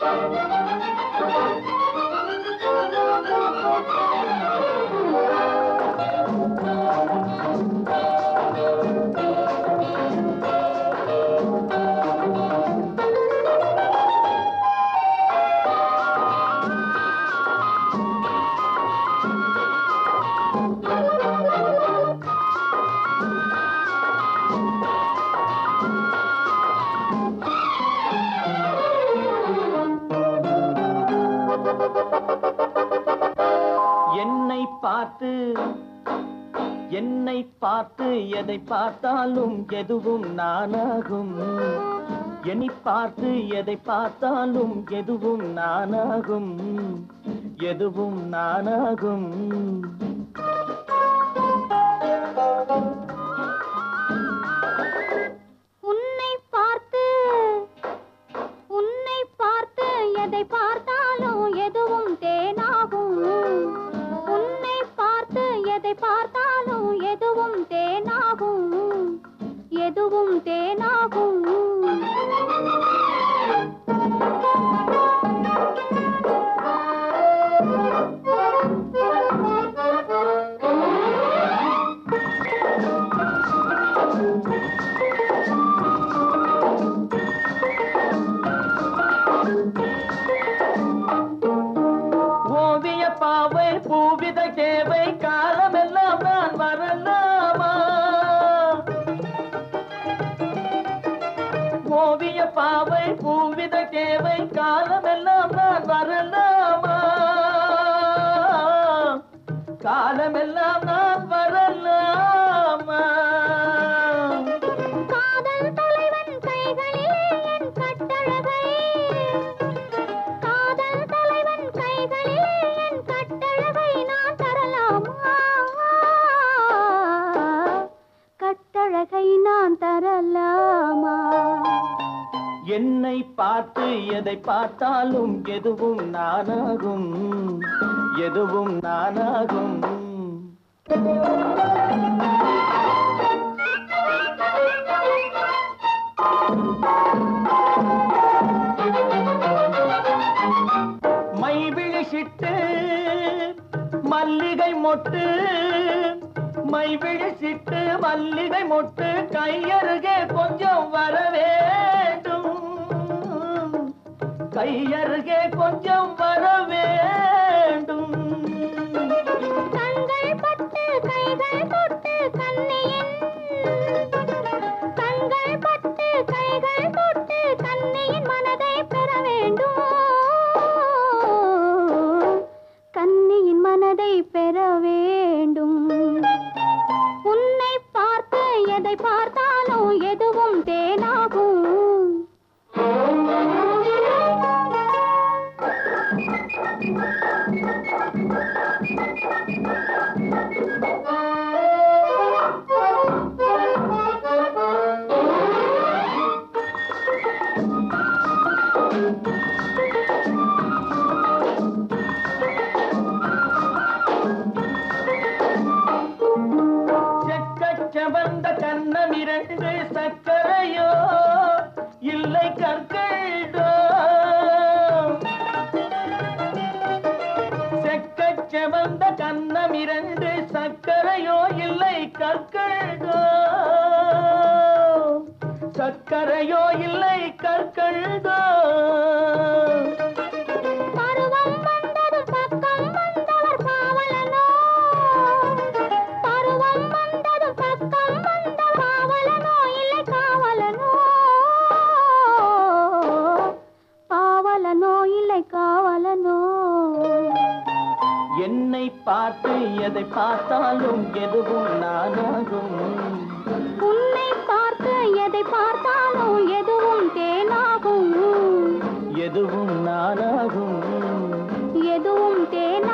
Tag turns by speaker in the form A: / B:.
A: என்னை பார்த்து என்னை பார்த்து எதை பார்த்தாலும் எதுவும் நானாகும். என்னை பார்த்து எதை பார்த்தாலும் எதுவும் நானாகும். எதுவும் நானாகும்.
B: உன்னை பார்த்து உன்னை பார்த்து எதை பார்த்தாலும் எதுவும் தேனாகும். எதை பார்த்தாலும் எதுவும் தேனாகும் எதுவும் தேனாகும்
A: ஓவிய பாவை பூவித கேவை காலமெல்லாம் நான் வரலாமா? காலமெல்லாம் என்னை பார்த்து எதை பார்த்தாலும் எதுவும் நானாகும். எதுவும் நானாகும். மை விழிச்சிட்டு மல்லிகை மொட்டு. மை விழிச்சிட்டு மல்லிகை மொட்டு. கையருகே கொஞ்சம் வரவே கையருகே கொஞ்சம் வர வேண்டும்.
B: கண்கள் பட்டு கைகள் தொட்டு கண்ணியின் கண்கள் பட்டு கைகள் தொட்டு கண்ணியின் மனதை பெற வேண்டும். கண்ணியின் மனதை பெற வேண்டும். உன்னை பார்த்து எதை பார்த்தாலும்
A: செக்கச் செவந்த கண்ணம் இரண்டு சக்கரையோ இல்லை கற்கள்டோ சக்கரையோ இல்லை கற்கள்டோ
B: காவலனோ இல்லை காவலனோ?
A: என்னை பார்த்து எதை பார்த்தாலும் எதுவும் நானாகும்
B: உன்னை பார்த்து எதை பார்த்தாலும் எதுவும் தேனாகும்.
A: எதுவும் நானாகும் எதுவும் தேன